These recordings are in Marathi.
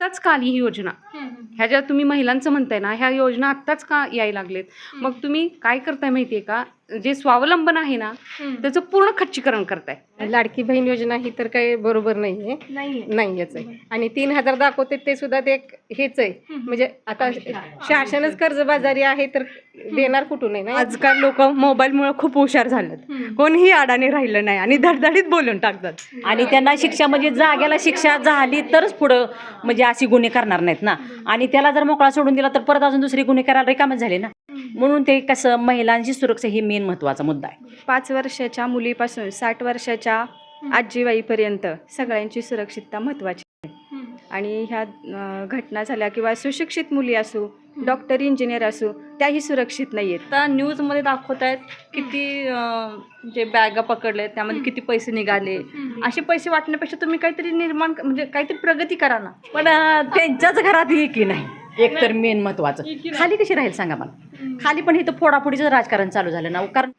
आत्ताच का आली ही योजना? ह्या ज्या तुम्ही महिलांचं म्हणताय ना ह्या योजना आत्ताच का यायला लागलेत? मग तुम्ही काय करताय माहितीये का? जे स्वावलंबन आहे ना त्याचं पूर्ण खच्चीकरण करताय. लाडकी बहीण योजना ही तर काही बरोबर नाहीये. नाही नाहीच आहे. आणि तीन हजार दाखवते ते सुद्धा ते हेच आहे. म्हणजे आता शासनच कर्जबाजारी आहे तर देणार कुठून आहे ना? आजकाल लोक मोबाईलमुळे खूप हुशार झालेत. कोणीही अडाणी राहिलं नाही आणि धडधडीत बोलून टाकतात. आणि त्यांना शिक्षा म्हणजे जाग्याला शिक्षा झाली तरच पुढं म्हणजे अशी गुन्हे करणार नाहीत ना. आणि त्याला जर मोकळा सोडून दिला तर परत अजून दुसरी गुन्हे करायला रिकामच झाले ना. म्हणून ते कसं महिलांची सुरक्षा ही मेन महत्त्वाचा मुद्दा आहे. पाच वर्षाच्या मुलीपासून साठ वर्षाच्या आजीबाईपर्यंत सगळ्यांची सुरक्षितता महत्त्वाची आहे. आणि ह्या अं, घटना झाल्या किंवा सुशिक्षित मुली असो डॉक्टर इंजिनियर असो त्याही सुरक्षित नाही आहेत आता न्यूजमध्ये दाखवत आहेत किती अं, जे बॅगा पकडले त्यामध्ये किती पैसे निघाले. असे पैसे वाटण्यापेक्षा तुम्ही काहीतरी निर्माण म्हणजे काहीतरी प्रगती करा ना. पण अं, त्यांच्याच घरात ही की नाही? एक तर मेन महत्वाचं. खाली कशी राहील सांगा मला? खाली पण इथं फोडाफोडीचं राजकारण चालू झालं ना कारण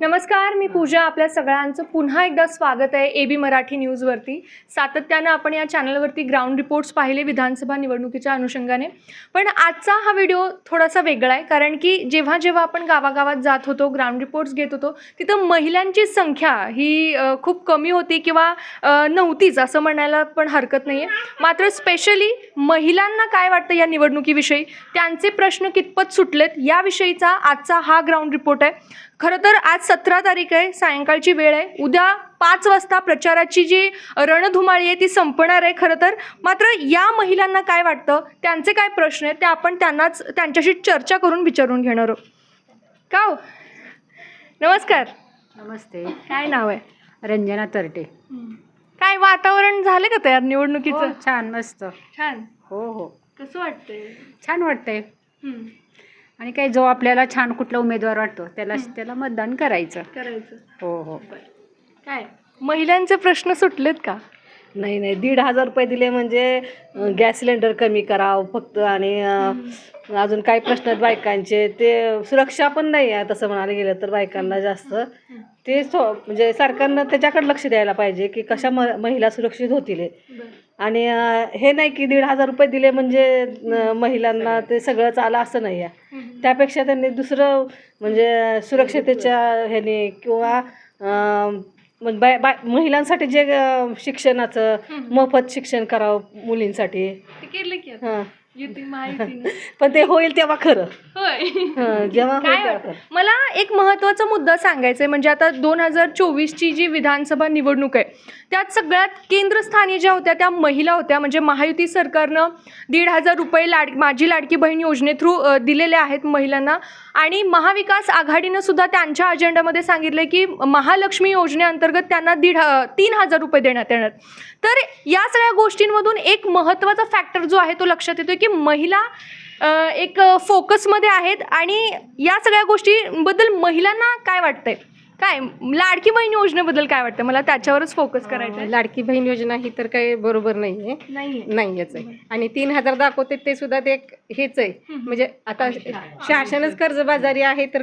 नमस्कार मी पूजा. आपल्या सगळ्यांचं पुन्हा एकदा स्वागत आहे ए बी मराठी न्यूजवरती. सातत्यानं आपण या चॅनलवरती ग्राउंड रिपोर्ट्स पाहिले विधानसभा निवडणुकीच्या अनुषंगाने. पण आजचा हा व्हिडिओ थोडासा वेगळा आहे कारण की जेव्हा जेव्हा आपण गावागावात जात होतो ग्राउंड रिपोर्ट्स घेत होतो तिथं महिलांची संख्या ही खूप कमी होती किंवा नव्हतीच असं म्हणायला पण हरकत नाही आहे मात्र स्पेशली महिलांना काय वाटतं या निवडणुकीविषयी? त्यांचे प्रश्न कितपत सुटलेत? याविषयीचा आजचा हा ग्राउंड रिपोर्ट आहे. खरं तर आज सतरा तारीख आहे सायंकाळची वेळ आहे. उद्या पाच वाजता प्रचाराची जी रणधुमाळी आहे ती संपणार आहे खरं तर. मात्र या महिलांना काय वाटतं? त्यांचे काय प्रश्न आहेत? ते आपण त्यांनाच त्यांच्याशी चर्चा करून विचारून घेणार आहोत. का हो? नमस्कार. नमस्ते. काय नाव आहे? रंजना तरटे. काय वातावरण झालं का तयार निवडणुकीचं? छान मस्त. छान. हो हो. कसं वाटतंय? छान वाटतंय. आणि काही जो आपल्याला छान कुठला उमेदवार वाटतो त्याला त्याला मतदान करायचं. करायचं. हो हो. काय? महिलांचे प्रश्न सुटलेत का? नाही नाही. दीड हजार रुपये दिले म्हणजे गॅस सिलेंडर कमी करावं फक्त आणि अजून काही प्रश्न आहेत बायकांचे. ते सुरक्षा पण नाही आहे तसं म्हणायला गेलं तर बायकांना जास्त. ते सो म्हणजे सरकारनं त्याच्याकडे लक्ष द्यायला पाहिजे की कशा म महिला सुरक्षित होतील. आणि हे नाही की दीड हजार रुपये दिले म्हणजे महिलांना ते सगळं चालं असं नाही आहे. त्यापेक्षा त्यांनी दुसरं म्हणजे सुरक्षतेच्या ह्याने किंवा म्हणजे बाय बाय महिलांसाठी जे अं, शिक्षणाचं मोफत शिक्षण करावं मुलींसाठी. ते केलं की आता. हां. युती महायुतीनं. पण ते होईल तेव्हा खरं. होय. हं, जेव्हा होईल काय तेव्हा वाटतं? खरं. मला एक महत्त्वाचा मुद्दा सांगायचा आहे म्हणजे आता दोन हजार चोवीसची जी विधानसभा निवडणूक आहे त्यात सगळ्यात केंद्रस्थानी ज्या होत्या त्या महिला होत्या. म्हणजे महायुती सरकारनं दीड हजार रुपये लाड माझी लाडकी बहीण योजने थ्रू दिलेले आहेत महिलांना. आणि महाविकास आघाडीनं सुद्धा त्यांच्या अजेंड्यामध्ये सांगितलं की महालक्ष्मी योजनेअंतर्गत त्यांना दीड ह- तीन हजार रुपये देण्यात येणार. तर या सगळ्या गोष्टींमधून एक महत्त्वाचा फॅक्टर जो आहे तो लक्षात येतो की महिला एक फोकसमध्ये आहेत आणि या सगळ्या गोष्टींबद्दल महिलांना काय वाटतंय? काय लाडकी बहीण योजनेबद्दल काय वाटतं? मला त्याच्यावरच फोकस करायचं आहे लाडकी बहीण योजना ही तर काही बरोबर नाहीये. नाही नाहीच आहे. आणि तीन हजार दाखवते ते सुद्धा ते एक हेच आहे. म्हणजे आता शासनच कर्जबाजारी आहे तर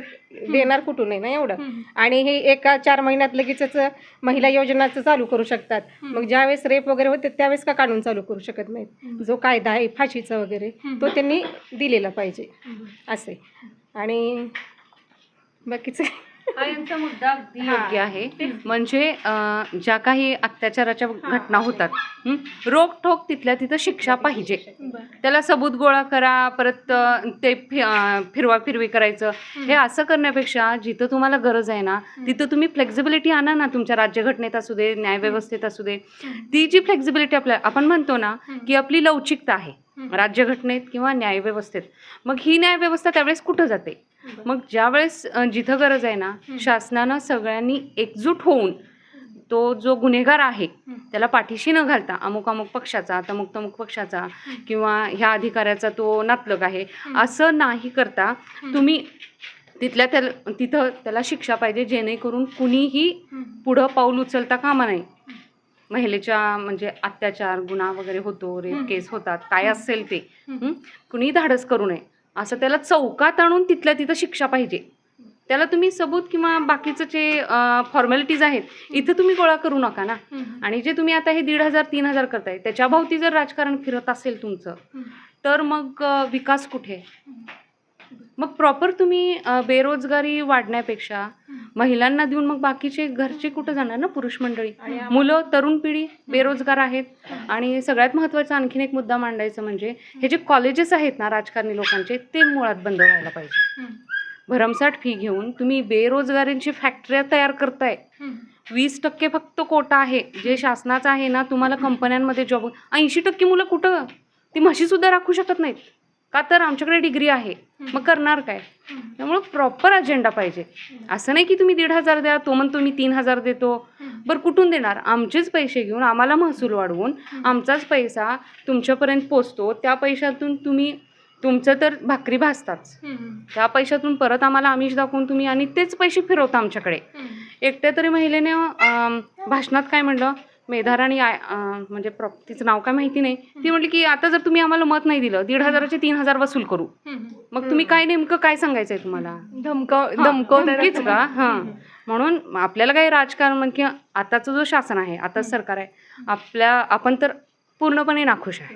देणार कुठून आहे ना एवढं? आणि हे एका चार महिन्यात लगेचच महिला योजनाचं चालू करू शकतात. मग ज्यावेळेस रेप वगैरे होते त्यावेळेस का काढून चालू करू शकत नाहीत? जो कायदा आहे फाशीचा वगैरे तो त्यांनी दिलेला पाहिजे. असे. आणि बाकीचं हा यांचा मुद्दा अगदी योग्य आहे. म्हणजे अं, ज्या काही अत्याचाराच्या घटना होतात हं, रोखठोक तिथल्या तिथं शिक्षा पाहिजे. त्याला सबूत गोळा करा परत अं, ते फि- अं, फिरवा फिरवी करायचं. हे. असं करण्यापेक्षा जिथं तुम्हाला गरज आहे ना तिथं तुम्ही फ्लेक्झिबिलिटी आणा ना तुमच्या राज्यघटनेत असू दे न्यायव्यवस्थेत असू दे. ती जी फ्लेक्झिबिलिटी आपल्या आपण म्हणतो ना की आपली लवचिकता आहे. राज्यघटनेत किंवा न्यायव्यवस्थेत. मग ही न्यायव्यवस्था त्यावेळेस कुठं जाते? मग ज्यावेळेस जिथं गरज आहे ना शासनानं सगळ्यांनी एकजूट होऊन तो जो गुन्हेगार आहे त्याला पाठीशी न घालता अमुक अमुक पक्षाचा तमुक तमुक पक्षाचा किंवा ह्या अधिकाऱ्याचा तो नातलग आहे असं नाही करता तुम्ही तिथल्या त्याला तिथं त्याला शिक्षा पाहिजे जेणेकरून कुणीही पुढं पाऊल उचलता कामा नये. महिलेच्या म्हणजे अत्याचार गुन्हा वगैरे होतो रेप केस होतात. काय असेल ते? कुणीही धाडस करू नये. असं त्याला चौकात आणून तिथल्या तिथं शिक्षा पाहिजे. त्याला तुम्ही सबूत किंवा बाकीचं जे फॉर्मॅलिटीज आहेत इथं तुम्ही गोळा करू नका ना. आणि जे तुम्ही आता हे दीड हजार तीन हजार करताय त्याच्या भोवती जर राजकारण फिरत असेल तुमचं तर मग विकास कुठे? मग प्रॉपर तुम्ही बेरोजगारी वाढण्यापेक्षा महिलांना देऊन मग बाकीचे घरचे कुठं जाणार ना पुरुष मंडळी? मुलं तरुण पिढी बेरोजगार आहेत. आणि सगळ्यात महत्त्वाचा आणखीन एक मुद्दा मांडायचा म्हणजे हे जे कॉलेजेस आहेत ना राजकारणी लोकांचे ते मुळात बंद व्हायला पाहिजे. भरमसाठ फी घेऊन तुम्ही बेरोजगारींची फॅक्टऱ्या तयार करताय. वीस टक्के फक्त कोटा आहे. जे शासनाचा आहे ना तुम्हाला कंपन्यांमध्ये जॉब ऐंशी टक्के मुलं कुठं? ती म्हशी सुद्धा राखू शकत नाहीत. का तर आमच्याकडे डिग्री आहे. मग करणार काय? त्यामुळं प्रॉपर अजेंडा पाहिजे. असं नाही की तुम्ही दीड हजार द्या तो म्हणतो मी तीन हजार देतो. बरं कुठून देणार? आमचेच पैसे घेऊन आम्हाला महसूल वाढवून आमचाच पैसा तुमच्यापर्यंत पोचतो. त्या पैशातून तुम्ही तुमचं तर भाकरी भासताच त्या पैशातून परत आम्हाला आमिष दाखवून तुम्ही आणि तेच पैसे फिरवता आमच्याकडे. एकट्या तरी महिलेने भाषणात काय म्हणलं? मेधाराणी आय म्हणजे तिचं नाव काय माहिती नाही. ती म्हटली की आता जर तुम्ही आम्हाला मत नाही दिलं दीड हजाराचे तीन हजार वसूल करू. मग तुम्ही काय नेमकं काय सांगायचंय तुम्हाला? धमकाव धमकवतात धमकीच का? हां. म्हणून आपल्याला काही राजकारण किंवा आताचं जो शासन आहे आताच सरकार आहे आपल्या आपण तर पूर्णपणे नाखुश आहे.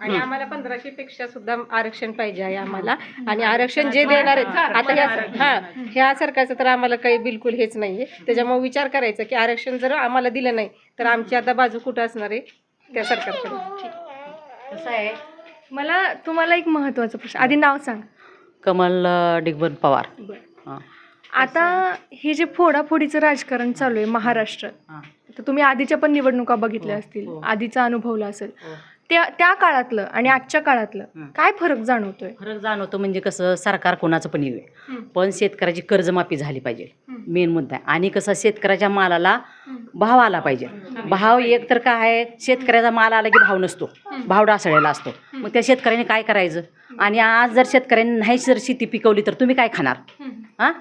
आणि आम्हाला पंधराशे पेक्षा सुद्धा आरक्षण पाहिजे आहे आम्हाला. आणि आरक्षण जे देणार आहेत आता ह्या हा ह्या सरकारचं तर आम्हाला काही बिलकुल हेच नाहीये. त्याच्यामुळे विचार करायचा की आरक्षण जर आम्हाला दिलं नाही तर आमची आता बाजू कुठं असणार आहे? त्या सरकारकडे कसं आहे. मला तुम्हाला एक महत्त्वाचा प्रश्न आधी नाव सांग. कमल अ, डिगबन पवार. हां. आता हे जे फोडाफोडीचं राजकारण चालू आहे महाराष्ट्रात तर तुम्ही आधीच्या पण निवडणुका बघितल्या हो, असतील हो. आधीचा अनुभवला असेल. हो. त्या त्या काळातलं आणि आजच्या काळातलं. काय फरक जाणवतोय? फरक जाणवतो म्हणजे कसं सरकार कोणाचं पण येऊ. पण शेतकऱ्याची कर्जमाफी झाली पाहिजे. मेन मुद्दा आहे. आणि कसं शेतकऱ्याच्या मालाला भाव आला पाहिजे. भाव एक तर काय आहे शेतकऱ्याचा माल आला की भाव नसतो. भाव डासळलेला असतो. मग त्या शेतकऱ्याने काय करायचं? आणि आज जर शेतकऱ्यांनी नाही जर शेती पिकवली तर तुम्ही काय खाणार? हां?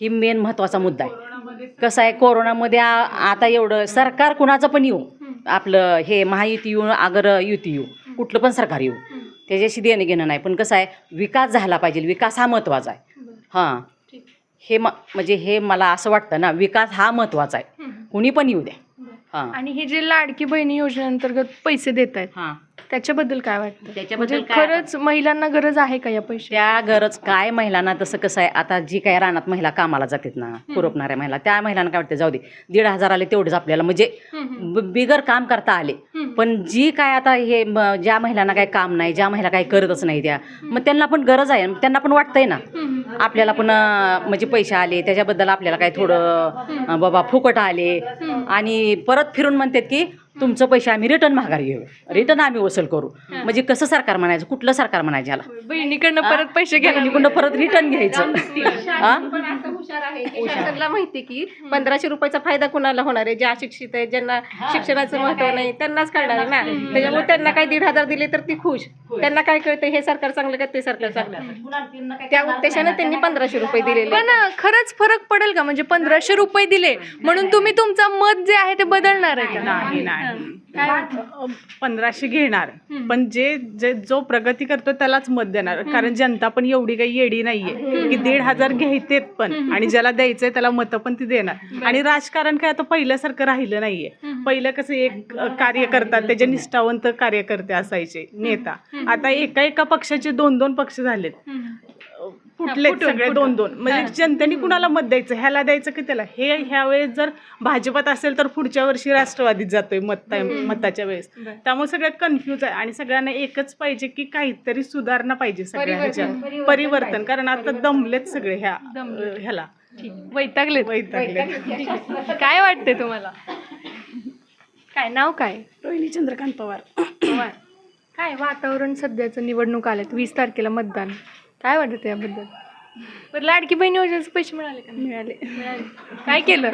ही मेन महत्त्वाचा मुद्दा आहे. कसं आहे कोरोनामध्ये आता एवढं सरकार कुणाचं पण येऊ. आपलं हे महायुती येऊ अगर युती येऊ. कुठलं पण सरकार येऊ. त्याच्याशी देणं घेणं नाही. पण कसं आहे विकास झाला पाहिजे. विकास हा महत्त्वाचा आहे. हां. हे म म्हणजे हे मला असं वाटतं ना विकास हा महत्त्वाचा आहे. कुणी पण येऊ द्या. हां. आणि हे जे लाडकी बहिणी योजनेअंतर्गत पैसे देत आहेत हां. त्याच्याबद्दल काय वाटतं? त्याच्याबद्दल म्हणजे काय खरंच महिलांना गरज आहे का या पैसे त्या गरज काय महिलांना? तसं कसं आहे आता जी काय रानात महिला कामाला जातात ना पुरपणाऱ्या महिला त्या महिलांना काय वाटतं? जाऊ दे दीड हजार आले तेवढेच आपल्याला. म्हणजे ब- बिगर काम करता आले. पण जी काय आता हे म- ज्या महिलांना काय काम नाही ज्या महिला काय करतच नाही त्या मग त्यांना पण गरज आहे. त्यांना पण वाटतंय ना. आपल्याला पण अं, म्हणजे पैसे आले त्याच्याबद्दल आपल्याला काय थोडं अं, बाबा फुकट आले. आणि परत फिरून म्हणतात की तुमचं पैसे आम्ही रिटर्न माघारी घेऊ. रिटर्न आम्ही वसूल करू. म्हणजे कसं सरकार म्हणायचं? कुठलं सरकार म्हणायचं ह्याला बहिणीकडनं परत पैसे घ्यायला परत रिटर्न घ्यायचं. हा? पण असं हुशार आहे की शासनाला माहिती की पंधराशे रुपयाचा फायदा कुणाला होणार आहे? जे अशिक्षित आहे ज्यांना शिक्षणाचं महत्त्व नाही त्यांनाच कळणार आहे ना. त्याच्यामुळे त्यांना काही दीड हजार दिले तर ती खुश. त्यांना काय कळतं हे सरकार चांगलं का ते सरकार चांगलं? त्या उद्देशाने त्यांनी पंधराशे रुपये दिलेले. पण खरंच फरक पडेल का? म्हणजे पंधराशे रुपये दिले म्हणून तुम्ही तुमचं मत जे आहे ते बदलणार आहे नाही नाही पंधराशे घेणार. पण जे जे जो प्रगती करतो त्यालाच मत देणार. कारण जनता पण एवढी काही येडी नाहीये. की दीड हजार घ्यायचेत पण. आणि ज्याला द्यायचंय त्याला मतं पण ती देणार. आणि राजकारण काय आता पहिल्यासारखं राहिलं नाहीये. पहिलं कसं एक अ, कार्य करतात त्याचे निष्ठावंत कार्यकर्ते असायचे नेता. आता एका एका पक्षाचे दोन दोन पक्ष झालेत. अ, फुटलेत सगळे दोन दोन. म्हणजे जनतेने कुणाला मत द्यायचं? ह्याला द्यायचं की त्याला? हे ह्या वेळेस जर भाजपात असेल तर पुढच्या वर्षी राष्ट्रवादीत जातोय मत मताच्या वेळेस. त्यामुळे सगळ्यात कन्फ्यूज आहे. आणि सगळ्यांना एकच पाहिजे की काहीतरी सुधारणा पाहिजे सगळ्या परिवर्तन. कारण आता दमलेत सगळे ह्या ह्याला. वैतागले वैतागले काय वाटते तुम्हाला? काय नाव काय? रोहिणी चंद्रकांत पवार. काय वातावरण सध्याचं निवडणूक आल्यात? वीस तारखेला मतदान. काय वाटतं याबद्दल बरं लाडकी बहीण योजनेचे पैसे मिळाले का मिळाले. मिळाले. काय केलं?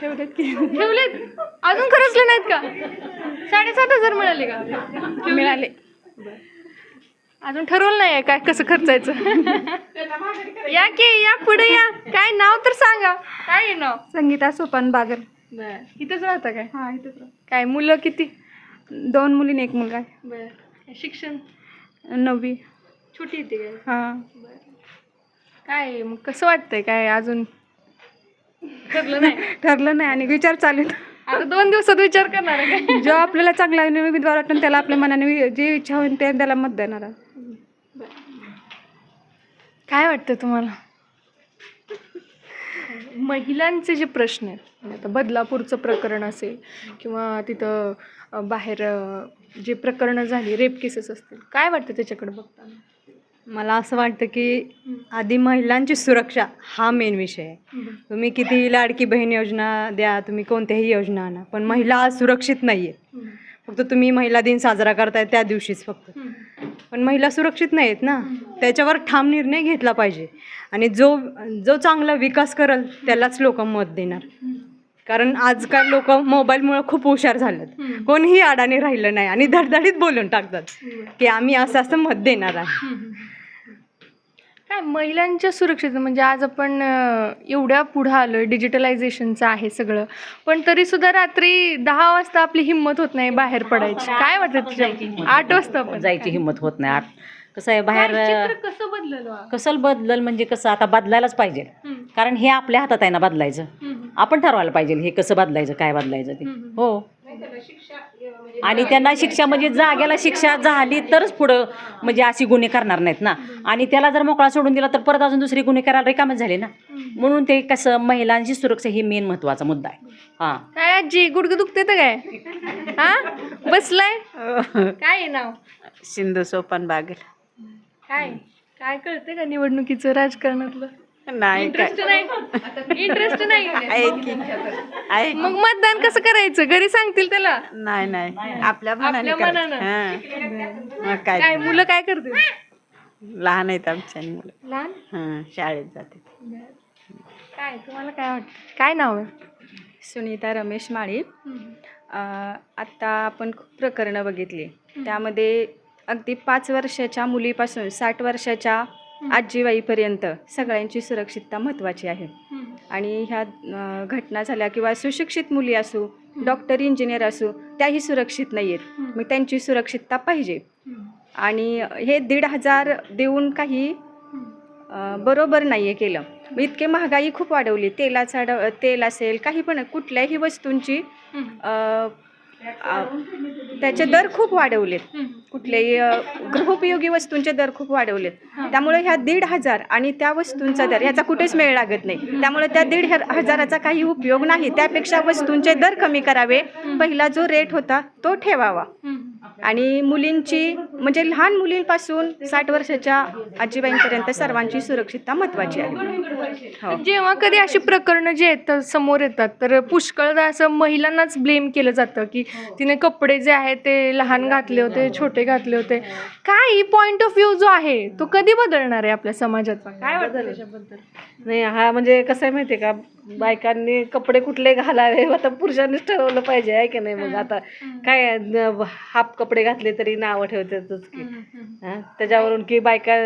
ठेवलेत की. ठेवलेत? अजून खर्चले नाहीत का? साडेसात हजार मिळाले का? मिळाले. अजून ठरवलं नाही काय कसं खर्चायचं? या की या पुढे या. काय नाव तर सांगा. काय आहे नाव? संगीता सोपान बागल बर. इथंच राहता काय? हां इथंच काय मुलं किती? दोन मुलीने एक मुलगा आहे. बर. शिक्षण? नववी. छोटी येते काय? हां. काय मग कसं वाटतंय काय अजून? ठरलं नाही. ठरलं नाही आणि विचार चालू आहेत. आता दोन दिवसात विचार करणार आहे काय? जो आपल्याला चांगला उमेदवार वाटतो त्याला आपल्या मनाने वि- जी इच्छा होईल ते त्याला मत देणार. काय वाटतं तुम्हाला? महिलांचे जे प्रश्न आहेत म्हणजे आता बदलापूरचं प्रकरण असेल किंवा तिथं बाहेर जे प्रकरणं झाली रेप केसेस असतील काय वाटतं त्याच्याकडे बघताना? मला असं वाटतं की आधी महिलांची सुरक्षा हा मेन विषय आहे. तुम्ही किती लाडकी बहीण योजना द्या तुम्ही कोणत्याही योजना आणा पण महिला आज सुरक्षित नाही आहे फक्त तुम्ही महिला दिन साजरा करताय त्या दिवशीच फक्त. पण महिला सुरक्षित नाही आहेत ना त्याच्यावर ठाम निर्णय घेतला पाहिजे. आणि जो जो चांगला विकास करेल त्यालाच लोक मत देणार. कारण आजकाल लोक मोबाईलमुळे खूप हुशार झालेत. कोणीही अडाणी राहिलं नाही आणि धडधडीत बोलून टाकतात की आम्ही असं असं मत देणार आहे. काय महिलांच्या सुरक्षित म्हणजे आज आपण एवढ्या पुढं आलोय डिजिटलायझेशनचं आहे सगळं. पण तरी सुद्धा रात्री दहा वाजता आपली हिंमत होत नाही बाहेर पडायची. काय वाटतं तुझ्या आठ वाजता पण जायची हिंमत होत नाही. आत- कसं आहे बाहेर काय चित्र कसं बदललं? कसं बदलल म्हणजे कसं आता बदलायलाच पाहिजे. हम्म. कारण हे आपल्या हातात आहे ना बदलायचं. हम्म. आपण ठरवायला पाहिजे हे कसं बदलायचं काय बदलायचं ते. हो. आणि त्यांना शिक्षा म्हणजे जाग्याला शिक्षा झाली तरच पुढं म्हणजे अशी गुन्हे करणार नाहीत ना. आणि त्याला जर मोकळा सोडून दिला तर परत अजून दुसरी गुन्हे करायला रिकामच झाले ना. म्हणून ते कसं महिलांची सुरक्षा ही मेन महत्त्वाचा मुद्दा आहे. हां. काय आजी गुडघं दुखते तर काय? हा? बसलाय? काय आहे नाव? सिंधू सोपान बागेल काय? काय कळते का निवडणुकीचं राजकारणातलं? नाही इंटरेस्ट नाही. इंटरेस्ट नाही. आहे मग मतदान कसं करायचं? घरी सांगतील त्याला? नाही नाही. आपल्या आपल्या मनानं. मग काय? काय मुलं काय करतील? लहान आहेत आमच्या मुलं. लहान? हां शाळेत जाते काय तुम्हाला काय वाटतं? काय नाव आहे? सुनीता रमेश माळी. आत्ता आपण खूप प्रकरणं बघितली. त्यामध्ये अगदी पाच वर्षाच्या मुलीपासून साठ वर्षाच्या आजीबाईपर्यंत सगळ्यांची सुरक्षितता महत्त्वाची आहे. आणि ह्या घटना झाल्या किंवा सुशिक्षित मुली असू डॉक्टर इंजिनियर असू त्याही सुरक्षित नाही आहेत मग त्यांची सुरक्षितता पाहिजे. आणि हे दीड हजार देऊन काही बरोबर नाही आहे केलं इतके महागाई खूप वाढवली. तेलाचा ड तेल असेल काही पण कुठल्याही वस्तूंची त्याचे दर खूप वाढवलेत. कुठल्याही अ, गृहोपयोगी वस्तूंचे दर खूप वाढवलेत. त्यामुळे ह्या दीड हजार आणि त्या वस्तूंचा दर याचा कुठेच मेळ लागत नाही. त्यामुळे त्या दीड हजाराचा काही उपयोग नाही. त्यापेक्षा वस्तूंचे दर कमी करावे. पहिला जो रेट होता तो ठेवावा. आणि मुलींची म्हणजे लहान मुलींपासून साठ वर्षाच्या आजीबाईंपर्यंत सर्वांची सुरक्षितता महत्त्वाची आहे. हो. जेव्हा कधी अशी प्रकरणं जे येतात समोर येतात तर पुष्कळदा असं महिलांनाच ब्लेम केलं जातं की तिने कपडे जे आहेत ते लहान घातले होते छोटे घातले होते. काय पॉइंट ऑफ व्ह्यू जो आहे तो कधी बदलणार आहे आपल्या समाजाचा? काय वाटतं त्याच्याबद्दल? नाही हा म्हणजे कसं आहे माहिती आहे का? बायकांनी कपडे कुठले घालावे? आता पुरुषांनीच ठरवलं पाहिजे आहे की नाही? मग आता काय हाफ कपडे घातले तरी नावं ठेवतातच की. त्याच्यावरून की बायका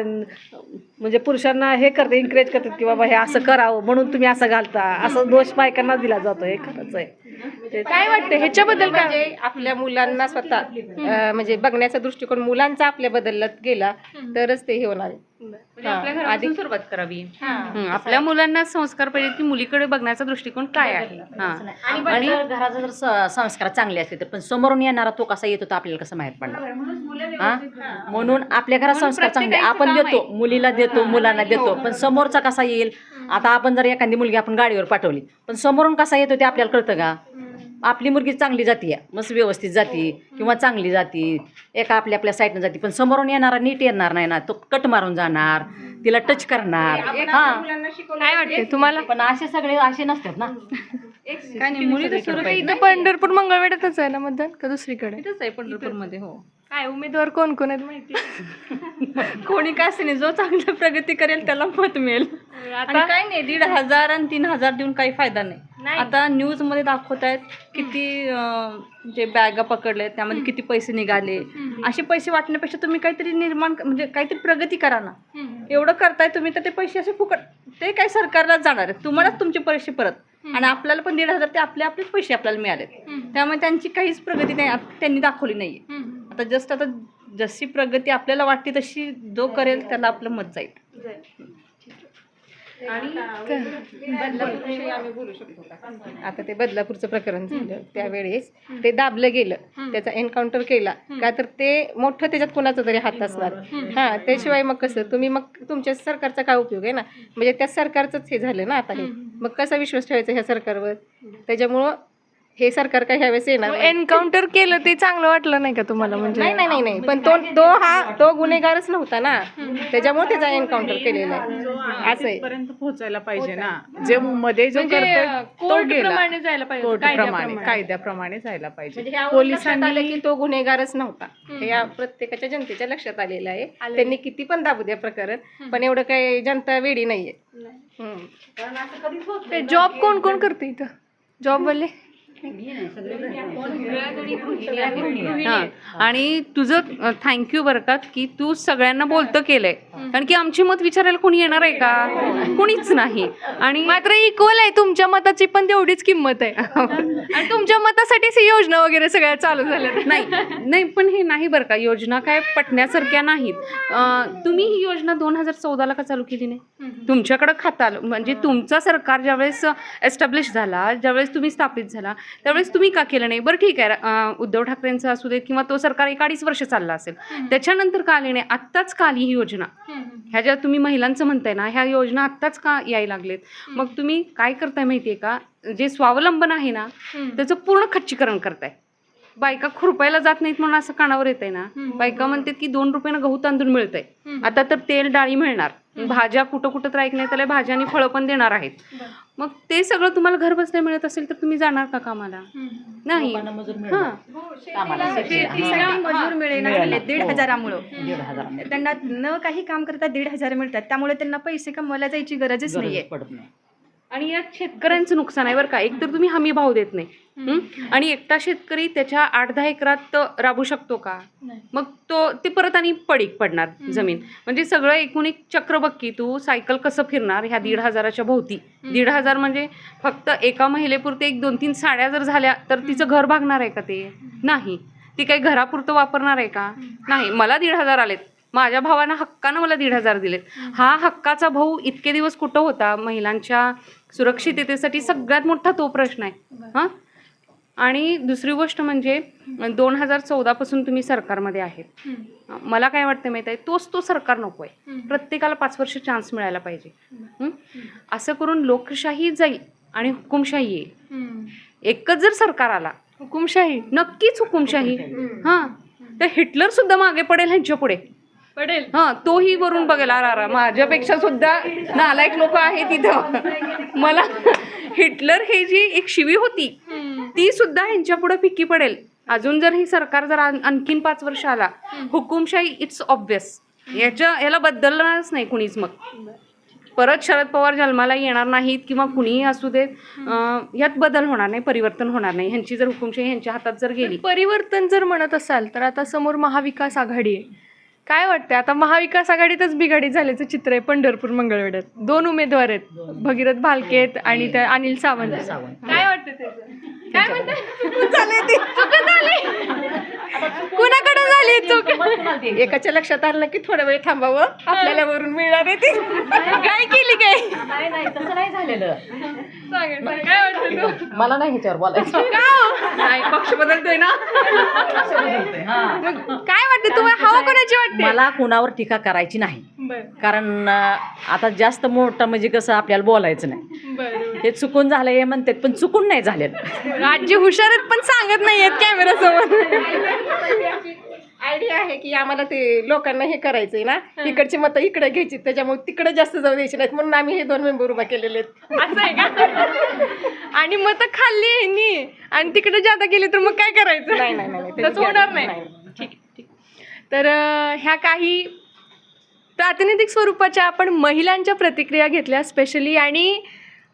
म्हणजे पुरुषांना हे करते इन्करेज करतात की बाबा हे असं करावं म्हणून तुम्ही असं घालता. असं दोष बायकांना दिला जातो हे खरंच आहे. काय वाटतं? ह्याच्याबद्दल म्हणजे आपल्या मुलांना स्वतः अं, म्हणजे बघण्याचा दृष्टिकोन मुलांचा आपल्या बदलत गेला तरच ते हे होणार. आहे. हा, आधी सुरुवात करावी. हं, आपल्या मुलांना संस्कार पाहिजे की मुलीकडे बघण्याचा दृष्टिकोन काय आहे. हा. आणि जर घराचा जर स- संस्कार चांगले असले तर पण समोरून येणारा तो कसा येतो तो आपल्याला कसं माहीत पडणार? हा? म्हणून आपल्या घरात संस्कार चांगले आपण देतो मुलीला देतो मुलांना देतो पण समोरचा कसा येईल आता आपण जर एखादी मुलगी आपण गाडीवर पाठवली पण समोरून कसा येतो ते आपल्याला कळतं का? आपली मुलगी चांगली जाती मस्त व्यवस्थित जाती किंवा चांगली जाती एका आपल्या आपल्या साईडनं जाती पण समोरून येणारा नीट येणार नाही ना तो कट मारून जाणार तिला टच करणार. हा. काय वाटते तुम्हाला? पण असे सगळे असे नसतात ना. काय नाही मुली पंढरपूर मंगळवेढ्यातच आहे ना मतदान का दुसरीकडे? आहे पंढरपूरमध्ये हो. काय उमेदवार कोण कोण आहेत माहिती? कोणी काय असे नाही जो चांगलं प्रगती करेल त्याला मत मिळेल. आणि काय नाही दीड हजार आणि तीन हजार देऊन काही फायदा नाही. आता न्यूजमध्ये दाखवत आहेत किती जे बॅगा पकडले त्यामध्ये किती पैसे निघाले. असे पैसे वाटण्यापेक्षा तुम्ही काहीतरी निर्माण म्हणजे काहीतरी प्रगती करा ना. एवढं करताय तुम्ही तर ते पैसे असे फुकट ते काय सरकारलाच जाणार आहेत. तुम्हालाच तुमचे पैसे परत. आणि आपल्याला पण दीड हजार ते आपले आपलेच पैसे आपल्याला मिळाले त्यामुळे त्यांची काहीच प्रगती नाही त्यांनी दाखवली नाहीये. आता जस्ट आता जशी प्रगती आपल्याला वाटते तशी जो करेल त्याला आपलं मत जाईल. बदलापूरविषयी आम्ही बोलू शकतो का? आता ते बदलापूरचं प्रकरण झालं त्यावेळेस ते दाबलं गेलं त्याचा एन्काउंटर केला. का तर ते मोठं त्याच्यात कोणाचा तरी हात असणार. हा त्याशिवाय मग कसं? तुम्ही मग तुमच्या सरकारचा काय उपयोग आहे ना? म्हणजे त्या सरकारचंच हे झालं ना आता हे. मग कसा विश्वास ठेवायचा ह्या सरकारवर? त्याच्यामुळं हे सरकार काय ह्यावेळेस येणार नाही. एन्काउंटर केलं ते चांगलं वाटलं नाही का तुम्हाला? म्हणजे नाही नाही नाही. नाही पण तो तो हा तो गुन्हेगारच नव्हता ना. त्याच्यामुळे त्याचा एन्काउंटर केलेला आहे. असं आहे. पर्यंत पोहोचायला पाहिजे ना. जे मध्ये जो म्हणजे करतोय तो कोर्ट गेला. प्रमाणे जायला पाहिजे कोर्टप्रमाणे कायद्याप्रमाणे. कायद्याप्रमाणे जायला म्हणजे पाहिजे ह्यावरून लक्षात पोलिसांनी आलं की तो गुन्हेगारच नव्हता. हे या प्रत्येकाच्या जनतेच्या लक्षात आलेलं आहे. त्यांनी किती पण दाबू द्या प्रकरण पण एवढं काही जनता वेडी नाहीये. हम्म. ते जॉब कोण कोण करते इथं? जॉब वाले? हा. आणि तुझं थँक्यू बरं का की तू सगळ्यांना बोलतं केलंय. कारण की आमची मत विचारायला कोणी येणार आहे का? कोणीच नाही. आणि मात्र इक्वल आहे तुमच्या मताची पण तेवढीच किंमत आहे. आणि तुमच्या मतासाठीच ही योजना वगैरे सगळ्या चालू झाल्या नाही नाही पण हे नाही बरं का. योजना काय पटण्यासारख्या नाहीत. तुम्ही ही योजना दोन हजार चौदाला का चालू केली नाही? तुमच्याकडं खाता आलं म्हणजे तुमचं सरकार ज्यावेळेस एस्टॅब्लिश झाला ज्यावेळेस तुम्ही स्थापित झाला त्यावेळेस तुम्ही का केलं नाही? बरं ठीक आहे उद्धव ठाकरेंचं असू दे किंवा तो सरकार एक अडीच वर्ष चालला असेल त्याच्यानंतर का आली नाही? आत्ताच का आली ही योजना? ह्या ज्या तुम्ही महिलांचं म्हणताय ना ह्या योजना आत्ताच का यायला लागलेत? मग तुम्ही काय करताय माहितीये का? जे स्वावलंबन आहे ना त्याचं पूर्ण खच्चीकरण करताय. बायका खुरपायला जात नाहीत म्हणून असं कानावर येत आहे ना बायका म्हणतात की दोन रुपयानं गहू तांदूळ मिळतंय. आता तर तेल डाळी मिळणार. भाज्या कुठं कुठं तर ऐकण्यात त्याला भाज्या आणि फळं पण देणार आहेत. मग ते सगळं तुम्हाला घर बसल्या मिळत असेल तर तुम्ही जाणार का कामाला? नाही. हां. शेतीसाठी मजूर मिळेना झाले दीड हजारामुळं. दीड त्यांना न काही काम करता दीड हजार मिळतात. त्यामुळे त्यांना पैसे कमवायला जायची गरजच नाहीये. पडत नाही. आणि यात शेतकऱ्यांचं नुकसान आहे बरं का. एक तर तुम्ही हमी भाव देत नाही? आणि एकटा शेतकरी त्याच्या आठ दहा एकरात राबू शकतो का? मग तो ते परत आणि पडीक पडणार जमीन. म्हणजे सगळं एकूण एक चक्र बघ की तू सायकल कसं फिरणार ह्या दीड हजाराच्या भोवती. दीड हजार म्हणजे फक्त एका महिलेपुरते एक दोन तीन साड्या जर झाल्या तर तिचं घर भागणार आहे का ते? नाही. ती काही घरापुरतं वापरणार आहे का? नाही. मला दीड हजार आलेत. माझ्या भावानं हक्कानं मला दीड हजार दिलेत. हा हक्काचा भाऊ इतके दिवस कुठं होता? महिलांच्या सुरक्षिततेसाठी सगळ्यात मोठा तो प्रश्न आहे. हां? आणि दुसरी गोष्ट म्हणजे दोन हजार चौदापासून तुम्ही सरकारमध्ये आहेत. मला काय वाटतं माहीत आहे? तोच तो सरकार नको आहे. प्रत्येकाला पाच वर्ष चान्स मिळायला पाहिजे. हं? असं करून लोकशाही जाईल आणि हुकुमशाही येईल. एकच जर सरकार आला हुकुमशाही नक्कीच हुकुमशाही. हां. तर हिटलर सुद्धा मागे पडेल ह्यांच्या पुढे पडेल. हा तोही वरून बघेल. अरा अरा माझ्यापेक्षा सुद्धा नालायक लोक आहेत इथं. मला हिटलर हे जी एक शिवी होती ती सुद्धा ह्यांच्या पुढे फिक्की पडेल. अजून जर ही सरकार जर आण- आणखीन पाच वर्ष आला हुकुमशाही इट्स ऑब्विस याच्या याला बदलणारच नाही कुणीच मग. परत शरद पवार जन्माला येणार नाहीत किंवा कुणीही असू देत यात बदल होणार नाही परिवर्तन होणार नाही. ह्यांची जर हुकुमशाही ह्यांच्या हातात जर गेली. परिवर्तन जर म्हणत असाल तर आता समोर महाविकास आघाडी आहे. काय वाटतंय? आता महाविकास आघाडीतच बिघाडी झाल्याचं चित्र आहे पंढरपूर मंगळवेढ्यात. दोन उमेदवार आहेत. भगीरथ भालके आहेत आणि त्या अनिल सावंत काय वाटतं त्याचं? काय कुणाकडे झाली चूक? एकाच्या लक्षात आलं की थोडा वेळ थांबावं. आपल्याला वरून मिळणार आहे ते. काय केली काय? नाही नाही. तसं नाही झालेलं. काय वाटतं तू मला नाही ह्याच्यावर बोलायचं का हो? नाही पक्ष बदलतोय ना मग काय वाटतं तुम्हाला हवा कोणाची वाटते मला कुणावर टीका करायची नाही बरं कारण अं, आता जास्त मोठं म्हणजे कसं आपल्याला बोलायचं नाही बरं हे चुकून झालं हे म्हणतात पण चुकून नाही झालेलं राज्य हुशार आहेत पण सांगत नाहीयेत कॅमेरा समोर आयडिया आहे की आम्हाला ते लोकांना हे करायचंय ना इकडची मतं इकडे घ्यायची त्याच्यामुळे तिकडे जास्त जाऊ द्यायची नाहीत म्हणून आम्ही हे दोन मेंबर उभा केलेले आहेत. असं आहे का? आणि मग खाल्ली ह्यांनी आणि तिकडे जाता गेली तर मग काय करायचं? नाही, नाही, नाही, नाही. तसं होणार नाही. ठीक आहे, ठीक तर अं, ह्या काही प्रातिनिधिक स्वरूपाच्या आपण महिलांच्या प्रतिक्रिया घेतल्या स्पेशली आणि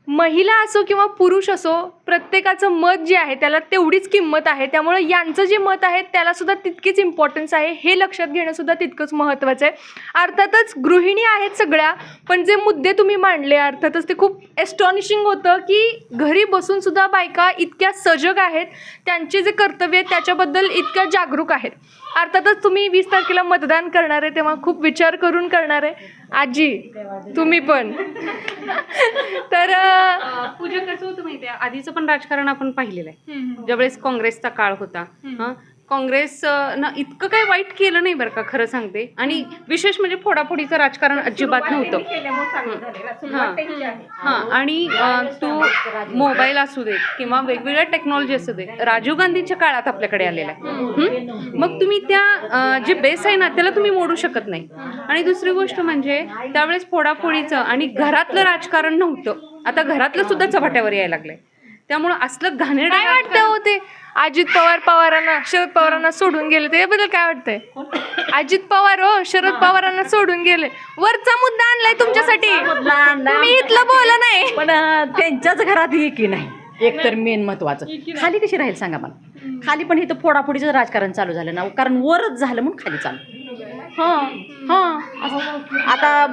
महिला असो किंवा पुरुष असो प्रत्येकाचं मत जे आहे त्याला तेवढीच किंमत आहे. त्यामुळे यांचं जे मत आहे त्यालासुद्धा तितकीच इम्पॉर्टन्स आहे. हे लक्षात घेणंसुद्धा तितकंच महत्त्वाचं आहे. अर्थातच गृहिणी आहेत सगळ्या पण जे मुद्दे तुम्ही मांडले अर्थातच ते खूप एस्टॉनिशिंग होतं की घरी बसूनसुद्धा बायका इतक्या सजग आहेत त्यांचे जे कर्तव्य आहेत त्याच्याबद्दल इतक्या जागरूक आहेत. अर्थातच तुम्ही वीस तारखेला मतदान करणार आहे तेव्हा खूप विचार करून करणार आहे. आजी तुम्ही पण. तर पूजा कसं होतं माहितीये? आधीचं पण राजकारण आपण पाहिलेलं आहे. ज्यावेळेस काँग्रेसचा काळ होता हं, काँग्रेस अं, न इतकं काही वाईट केलं नाही बरं का खरं सांगते. आणि विशेष म्हणजे फोडाफोडीचं राजकारण अजिबात नव्हतं. हां. हां आणि तू मोबाईल असू दे किंवा वेगवेगळ्या टेक्नॉलॉजी असू दे राजीव गांधीच्या काळात आपल्याकडे आलेला आहे? मग तुम्ही त्या जे बेस आहे ना त्याला तुम्ही मोडू शकत नाही. आणि दुसरी गोष्ट म्हणजे त्यावेळेस फोडाफोडीचं आणि घरातलं राजकारण नव्हतं. आता घरातलं सुद्धा चव्हाट्यावर यायला लागलंय. त्यामुळं असलं घाणेरडं वाटतं? हो ते अजित पवार पवारांना शरद पवारांना सोडून गेले. त्याबद्दल काय वाटतंय? अजित पवार हो शरद पवारांना सोडून गेले. वरचा मुद्दा आणलाय तुमच्यासाठी. मी इथलं बोला नाही. पण त्यांच्याच घरात एकी नाही? एक तर मेन महत्वाचं. खाली कशी राहील सांगा मला? खाली पण इथं फोडाफोडीचं राजकारण चालू झालं ना? कारण वरच झालं म्हणून खाली चालू. हां हां. असं. आता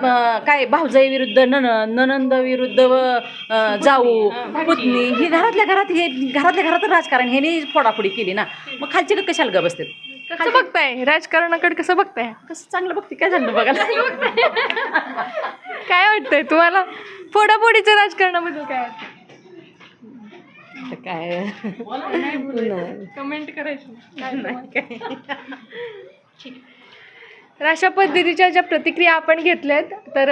काय भाऊजाई विरुद्ध नन ननंद विरुद्ध जाऊ पुतणी ही घरातल्या घरात हे घरातल्या घरात राजकारण ह्याने फोडाफोडी केली ना. मग खालचे लोक कशाला ग बसते कसं बघताय? राजकारणाकडे कसं बघताय? कसं चांगलं बघते काय झालं बघायला काय वाटतंय तुम्हाला? फोडाफोडीच्या राजकारणाबद्दल काय वाटतं काय? कमेंट करायची. तर अशा पद्धतीच्या ज्या प्रतिक्रिया आपण घेतल्या आहेत तर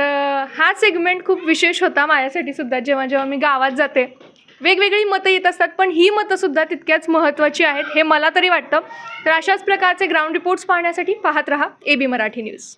हा सेगमेंट खूप विशेष होता माझ्यासाठी सुद्धा जेव्हा जेव्हा मी गावात जाते. वेगवेगळी मतं येत असतात पण ही मतंसुद्धा तितक्याच महत्त्वाची आहेत हे मला तरी वाटतं. तर अशाच प्रकारचे ग्राउंड रिपोर्ट्स पाहण्यासाठी पाहत रहा ए बी मराठी न्यूज